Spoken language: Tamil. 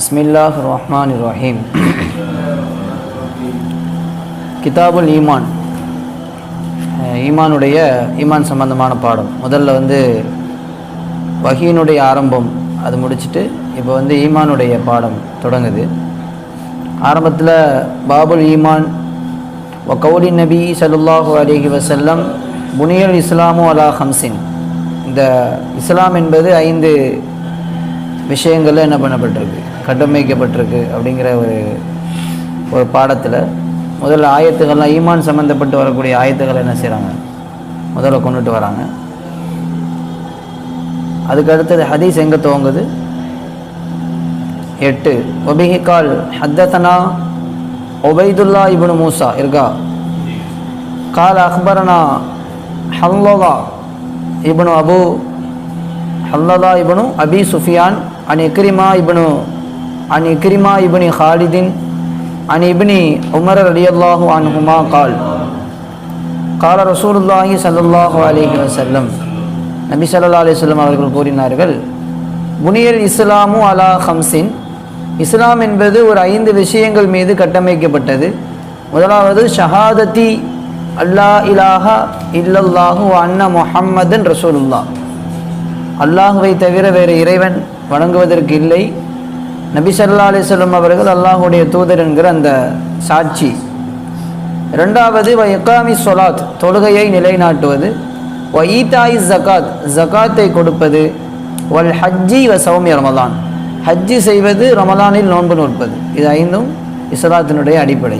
பிஸ்மில்லாஹ் ரஹ்மான் ரஹீம் கிதாபுல் ஈமான் அஹ் ஈமானுடைய ஈமான் சம்பந்தமான பாடம். முதல்ல வந்து வஹீனுடைய ஆரம்பம் அது முடிச்சுட்டு இப்போ வந்து ஈமானுடைய பாடம் தொடங்குது. ஆரம்பத்தில் பாபுல் ஈமான் ஒ கௌலி நபி சலுல்லாஹு அலிஹி வசல்லம் புனியல் இஸ்லாமு அலா ஹம்சின் இந்த இஸ்லாம் என்பது ஐந்து விஷயங்களில் என்ன பண்ணப்பட்டிருக்கு? கட்டமைக்கப்பட்டிருக்கு அப்படிங்கிற ஒரு ஒரு பாடத்தில் முதல்ல ஆயத்துக்கள்லாம் ஈமான் சம்மந்தப்பட்டு வரக்கூடிய ஆயத்துக்களை என்ன செய்கிறாங்க முதல்ல கொண்டுட்டு வராங்க. அதுக்கு அடுத்தது ஹதீஸ் எங்கே துவங்குது? எட்டு. ஒபிஹிகால் ஹத்தனா ஒபைதுல்லா இபுனு மூசா. இருக்கா? கால் அக்பரனா ஹல்லோவா இபுனு அபு ஹல்லதா இபுனு அபி சுஃபியான் அன் இக்ரிமா இப்னு அன் இக்ரிமா இப்னி ஹாலிதின் அன் இப்னி உமர் அன் அன்ஹுமா கால் கால ரசூலுல்லாஹி சல்லாஹு அலிஹி வசல்லம் நபி சல்லா அலைஹி அவர்கள் கூறினார்கள் புனியல் இஸ்லாமு அலா ஹம்சின் இஸ்லாம் என்பது ஒரு ஐந்து விஷயங்கள் மீது கட்டமைக்கப்பட்டது. முதலாவது ஷஹாதத்தி அல்லா இலாஹா இல்லல்லாஹு அன்ன முஹம்மதன் ரசூலுல்லாஹ். அல்லாஹுவை தவிர வேறு இறைவன் வணங்குவதற்கு இல்லை நபி ஸல்லல்லாஹு அலைஹி அவர்கள் அல்லாஹுடைய தூதர் என்கிற அந்த சாட்சி. ரெண்டாவது வ இக்காமி சொலாத் தொழுகையை நிலைநாட்டுவது. வ ஈதாய் ஜகாத் ஜகாத்தை கொடுப்பது. வல் ஹஜ்ஜி வ சௌமிய ரமலான் ஹஜ்ஜி செய்வது ரமலானில் நோன்பு நோற்பது இது ஐந்தும் இஸ்லாத்தினுடைய அடிப்படை.